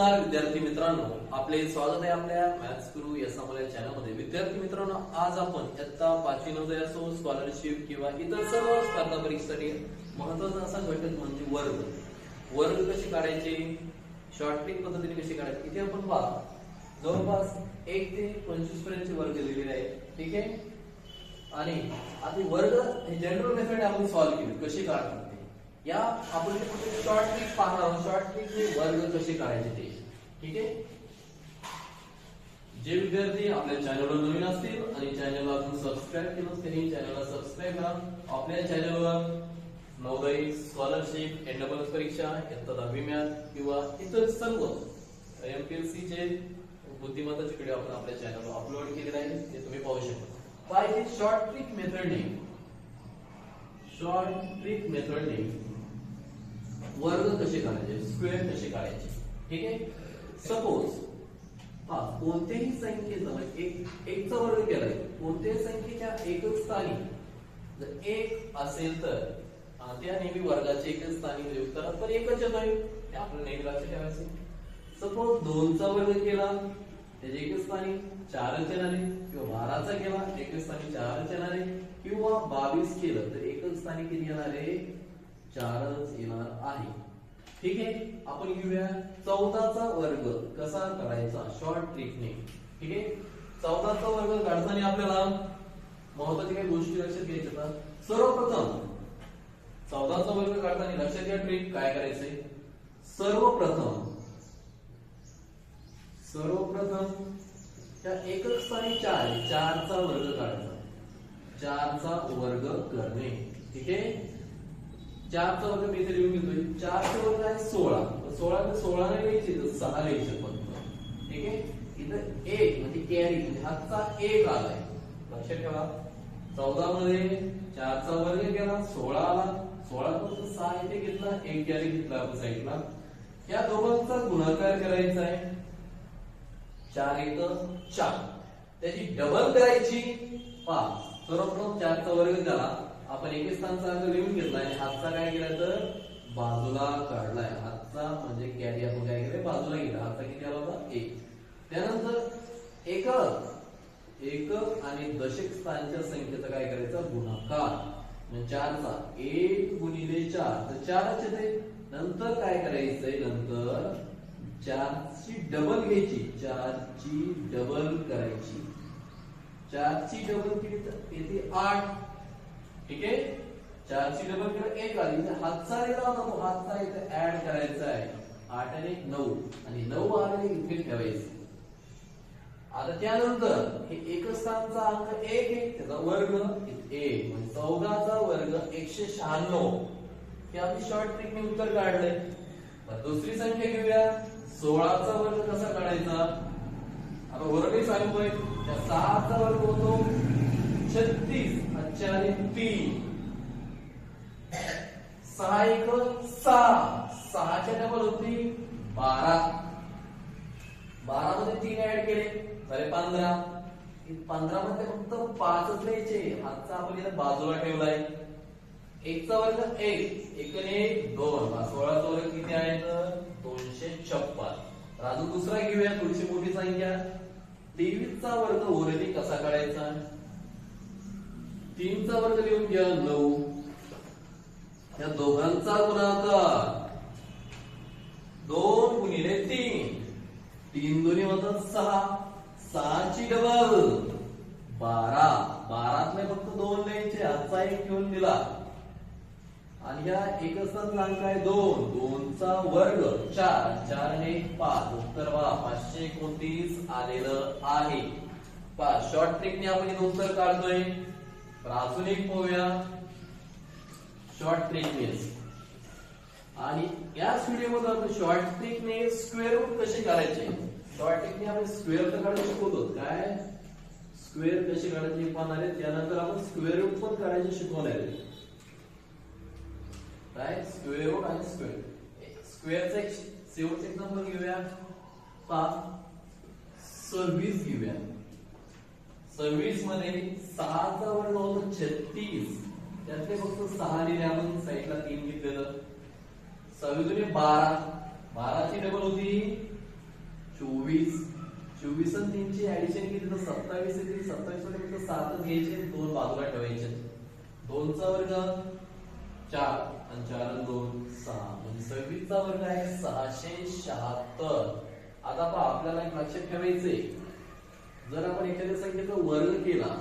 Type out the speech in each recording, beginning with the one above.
मित्रांनो. आपले स्वागत आहे आपल्या मॅथ्स गुरु या समाजा चॅनलमध्ये विद्यार्थी मित्रांनो आज आपण इयत्ता पाचवी नवोदय असो स्कॉलरशिप किंवा इतर सर्व स्पर्धा परीक्षेसाठी महत्त्वाचा असा घटक म्हणजे वर्ग वर्ग कसे काढायचे? शॉर्ट पद्धतीने कसे काढायचे? इथे आपण पहा. जवळपास एक ते पंचवीस पर्यंतचे वर्ग दिलेले आहेत. ठीक आहे? आणि आता वर्ग हे जनरल मेथड आपण सॉल्व्ह केली. कशी काढतात या आपण शॉर्ट ट्रिक पाहणार आहोत? शॉर्ट ट्रिक वर्ग कसे काढायचे ते. ठीक आहे? जे विद्यार्थी आपल्या चॅनलवर नवीन असतील आणि चॅनलला अजून सबस्क्राईब केलं त्यांनी चॅनलला सबस्क्राईब करा. आपल्या चॅनलवर नवदयी स्कॉलरशिप एनडबल परीक्षा इयत्ता दहावी मॅथ किंवा इतर सर्व एमपीएससी चे बुद्धिमत्ताचे व्हिडिओ आपण आपल्या चॅनलवर अपलोड केलेले आहे ते तुम्ही पाहू शकता. पाहिजे शॉर्ट ट्रिक मेथडने शॉर्ट ट्रिक मेथडने कसे काढायचे स्क्वेअर कसे काढायचे ठीक आहे सपोज हा कोणत्याही संख्येचा म्हणजे एक एकचा वर्ग केलाय कोणत्याही संख्येच्या एकच स्थानी जर एक असेल तर त्या नेहमी वर्गाच्या एकच स्थानी म्हणजे उत्तरात तर एकच येतोय हे आपल्याला नेहमी लक्षात ठेवायचे सपोज दोनचा वर्ग केला त्याच्या एकच स्थानी चारच येणार आहे किंवा बाराचा केला एकच स्थानी चारच येणार आहे किंवा बावीस केलं तर एकच स्थानी किती येणार आहे चारच येणार आहे ठीक आहे? आपण घेऊया चौदाचा वर्ग. कसा करायचा? शॉर्ट ट्रिकने ठीक आहे? चौदाचा वर्ग काढताना आपल्याला महत्त्वाच्या काही गोष्टी लक्षात घ्यायच्या सर्वप्रथम चौदाचा वर्ग काढताना लक्षात घ्या ट्रिक काय करायचंय? सर्वप्रथम सर्वप्रथम त्या एकच स्थानी चार चारचा वर्ग काढायचा. चारचा वर्ग करणे. ठीक आहे? चारचा वर्ग मी इथे लिहून घेतोय. चारचा वर्ग आहे सोळा. सोळा तर सोळा नाही लिहायचे तर सहा लिहायचे फक्त ठीक आहे? इथं एक म्हणजे कॅरी म्हणजे हातचा एक आलाय लक्षात ठेवा. चौदा मध्ये चारचा वर्ग केला सोळा आला. सोळा फक्त सहा इथे घेतला एक कॅरी घेतला आपण साईडला. या दोघांचा गुणाकार करायचा आहे. चार एक चार. त्याची डबल करायची पाच. सर्वप्रथम चारचा वर्ग झाला आपण एके स्थानचा अंक लिहून घेतला आणि हातचा काय केला तर? बाजूला काढलाय हातचा म्हणजे कॅरी आपण काय केलं? बाजूला गेला हातचा किती आला होता? एक. त्यानंतर एक एकक आणि दशक स्थानच्या संख्येचा काय करायचा? गुणाकार. म्हणजे चारचा. एक गुणिले चार. तर चारच येते. नंतर काय करायचंय? नंतर चारची डबल घ्यायची. चारची डबल करायची. चारची डबल केली तर येते आठ. ठीक आहे? चारची डबल केलं एक आली. म्हणजे हातचा दिला होता तो हातचा इथे ऍड करायचा आहे. आठ आणि एक नऊ. आणि नऊ आलेले इथे ठेवायचे. आता त्यानंतर हे एकच स्थानचा अंक एक आहे. त्याचा वर्ग एक. म्हणजे चौदाचा वर्ग एकशे शहाण्णव. हे आपली शॉर्ट ट्रिकने उत्तर काढलंय. दुसरी संख्या घेऊया. सोळाचा वर्ग कसा काढायचा? आता वर्गही सांगतोय त्या सहाचा वर्ग होतो छत्तीस अच्छा आणि तीन. सहा एक सहा. सहाच्या डबल होती बारा. बारा मध्ये तीन ऍड केले झाले पंधरा. पंधरा मध्ये फक्त पाचच लिहायचे. हातचा आपण बाजूला ठेवलाय. एकचा वर्ग एक एक एक दोन. हा सोळाचा वर्ग किती आहे? तर दोनशे छप्पन. राजू अजून दुसरा घेऊया थोडीशी मोठी संख्या. तेवीसचा वर्ग ओरली कसा काढायचा? तीनचा वर्ग लिहून घ्या नऊ. या दोघांचा गुणाकार. दोन गुणिले तीन. तीन दोन्ही होतात सहा. सहाची डबल. बारा. बारातले फक्त दोन द्यायचे. आजचा एक घेऊन दिला. आणि या एकच अंक आहे दोन. दोनचा वर्ग. चार. चार आणि एक पाच. उत्तर बघा पाचशे एकोणतीस आलेलं आहे. पाच शॉर्ट ट्रिकने आपण इथं उत्तर काढतोय. अजून एक पाहूया. शॉर्ट ट्रिकने आणि याच व्हिडिओमध्ये आपण शॉर्ट ट्रिकने स्क्वेअर रूट कसे काढायचे? शॉर्ट ट्रिकने आपण स्क्वेअर तर काढू शिकवतो काय? स्क्वेअर कसे काढायचे पाहणार आहेत त्यानंतर आपण स्क्वेअर रूट पण काढायचे शिकवणार आहे. काय स्क्वेअर रूट आणि स्क्वेअर स्क्वेअरचा एक शेवटचा एक्झाम्पल घेऊया. पाच सव्वीस घेऊया. सव्वीसमध्ये सहाचा वर्ग होतो छत्तीस. त्यातले फक्त सहा लिहिले आपण साईडला तीन घेतलेलं. सव्वीस म्हणजे बारा. बाराची डबल होती चोवीस. तीनची ऍडिशन केली तर सत्तावीस येतील सत्तावीसमध्ये फक्त सातच घ्यायचे. दोन बाजूला ठेवायचे. दोनचा वर्ग चार. आणि चार दोन सहा म्हणजे सव्वीसचा वर्ग आहे सहाशे शहात्तर. आता पहा आपल्याला एक लक्षात ठेवायचंय. जर आपण एखाद्या संख्येचा वर्ग केला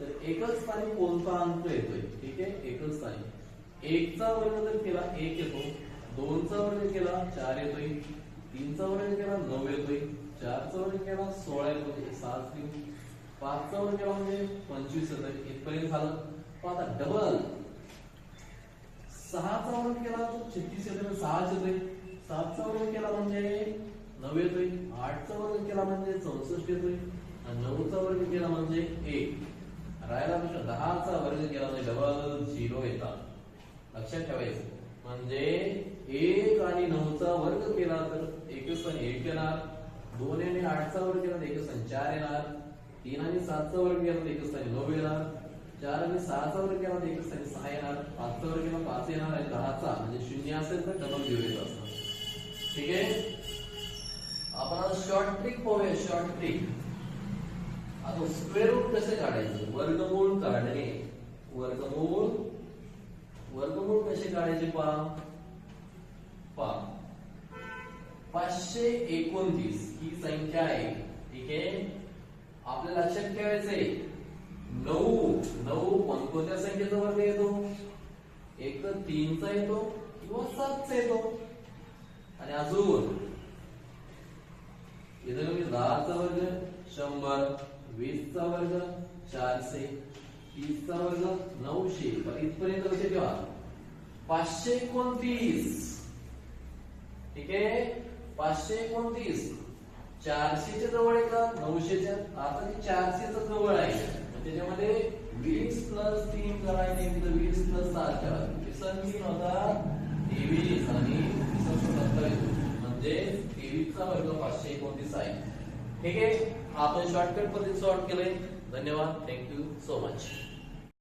तर एकच स्थानी कोणता अंक येतोय? ठीक आहे? एकच स्थानी. एकचा वर्ग जर केला एक येतो. दोनचा वर्ग केला चार येतोय. तीनचा वर्ग केला नऊ येतोय. चारचा वर्ग केला सोळा येतो सात तीन पाचचा वर्ग केला म्हणजे पंचवीस येतोय. इथपर्यंत झालं. पण आता डबल सहाचा वर्ग केला तर छत्तीस येतोय सहाच येतोय सातचा वर्ग केला म्हणजे नऊ येतोय आठचा वर्ग केला म्हणजे चौसष्ट येतोय आणि नऊचा वर्ग केला म्हणजे एक. राहिला प्रश्न दहाचा वर्ग केला म्हणजे डबल झिरो येतात लक्षात ठेवायचं. म्हणजे एक आणि नऊचा वर्ग केला तर एकच पण एक येणार. दोन आणि आठचा वर्ग केला तर एकच पण चार येणार. तीन आणि सातचा वर्ग केला तर एकच स्थानी नऊ येणार. चार आणि सहाचा वर्ग केला एकच स्थानी सहा येणार पाचचा वर्ग केला पाच येणार आणि दहाचा म्हणजे शून्य असेल तर डबल झिरो येत असणार. ठीक आहे? आपण आता शॉर्ट ट्रिक पाहूया शॉर्ट ट्रिक आता स्क्वेअर रूट कसे काढायचे? वर्गमूळ काढणे. वर्गमूळ वर्गमूळ कसे काढायचे पहा? पा पाचशे एकोणतीस ही संख्या आहे. ठीक आहे? आपल्याला लक्षात ठेवायचंय. नऊ नऊ कोणकोणत्या संख्येचा वर्ग येतो? एक तर तीनचा येतो किंवा सातचा येतो. आणि अजून इथं म्हणजे दहाचा वर्ग शंभर वीसचा वर्ग चारशे तीसचा वर्ग नऊशे. पण इथपर्यंत लक्ष ठेवा. पाचशे एकोणतीस. ठीक आहे? पाचशे एकोणतीस. चारशेच्या जवळ आहे का नऊशेच्या. आता ती चारशेच्या जवळ आहे. त्याच्यामध्ये वीस प्लस तीन करायचे तिथं वीस प्लस सात करायचे इसं तीन होता तेवीस आणि सत्तावीस म्हणजे तेवीसचा वर्ग पाचशे एकोणतीस आहे. ठीक आहे? आपण शॉर्टकट पद्धतीत सॉर्ट केलंय. धन्यवाद. Thank you so much